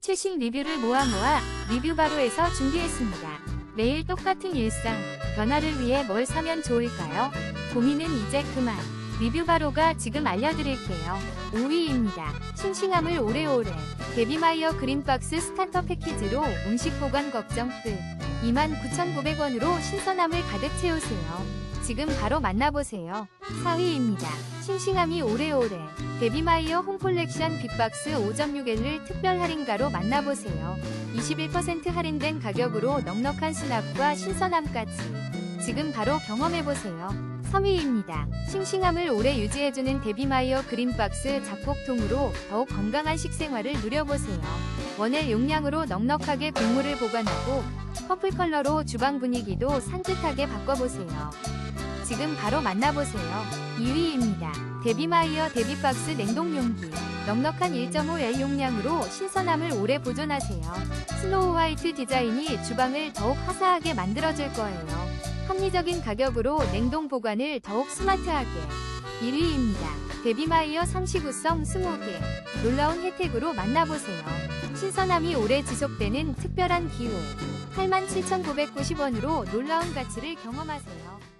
최신 리뷰를 모아 모아 리뷰바로에서 준비했습니다. 매일 똑같은 일상, 변화를 위해 뭘 사면 좋을까요? 고민은 이제 그만. 리뷰바로가 지금 알려드릴게요. 5위입니다. 싱싱함을 오래오래. 데비마이어 그린박스 스타터 패키지로 음식 보관 걱정 끝. 29,900원으로 신선함을 가득 채우세요. 지금 바로 만나보세요. 4위입니다. 싱싱함이 오래오래. 데비마이어 홈콜렉션 빅박스 5.6L을 특별 할인가로 만나보세요. 21% 할인된 가격으로 넉넉한 수납과 신선함까지. 지금 바로 경험해보세요. 3위입니다. 싱싱함을 오래 유지해주는 데비마이어 그린박스 작곡통으로 더욱 건강한 식생활을 누려보세요. 원액 용량으로 넉넉하게 국물을 보관하고 퍼플 컬러로 주방 분위기도 산뜻하게 바꿔보세요. 지금 바로 만나보세요. 2위입니다. 데비마이어 데비박스 냉동용기. 넉넉한 1.5L 용량으로 신선함을 오래 보존하세요. 스노우 화이트 디자인이 주방을 더욱 화사하게 만들어줄 거예요. 합리적인 가격으로 냉동 보관을 더욱 스마트하게. 1위입니다. 데비마이어 삼시구성 20개. 놀라운 혜택으로 만나보세요. 신선함이 오래 지속되는 특별한 기호. 87,990원으로 놀라운 가치를 경험하세요.